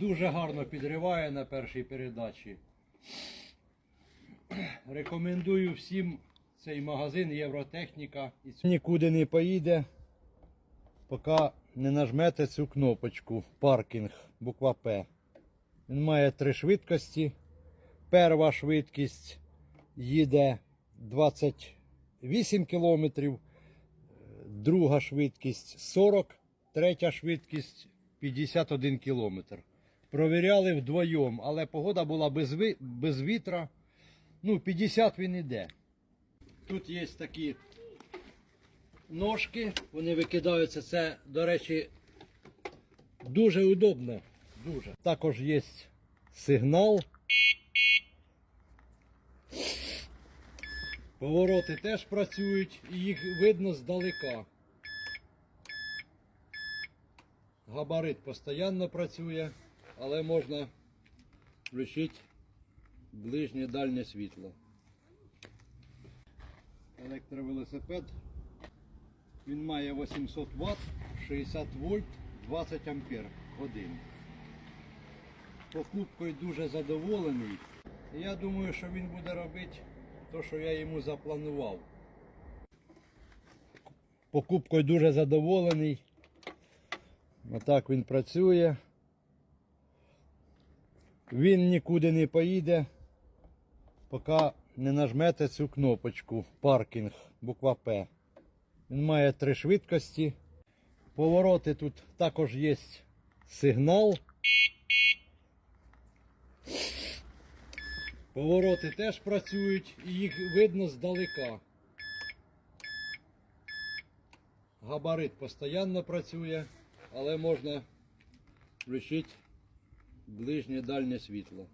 дуже гарно підриває на першій передачі. Рекомендую всім цей магазин Євротехніка. Нікуди не поїде, поки не нажмете цю кнопочку паркінг, буква П. Він має три швидкості. Перша швидкість їде 28 кілометрів, друга швидкість 40, третя швидкість 51 кілометр. Провіряли вдвоєм, але погода була без, ви- без вітра. Ну, 50 він іде. Тут є такі ножки, вони викидаються. Це, до речі, дуже удобно. Дуже. Також є сигнал. Повороти теж працюють і їх видно здалека. Габарит постійно працює, але можна включити ближнє дальнє світло. Електровелосипед. Він має 800 Вт, 60 вольт, 20 ампер годин. Покупкою дуже задоволений. Я думаю, що він буде робити те, що я йому запланував. Покупкою дуже задоволений. Отак він працює. Він нікуди не поїде, поки не нажмете цю кнопочку паркінг, буква П. Він має три швидкості. Повороти тут також є сигнал. Повороти теж працюють і їх видно здалека. Габарит постійно працює, але можна включити ближнє дальнє світло.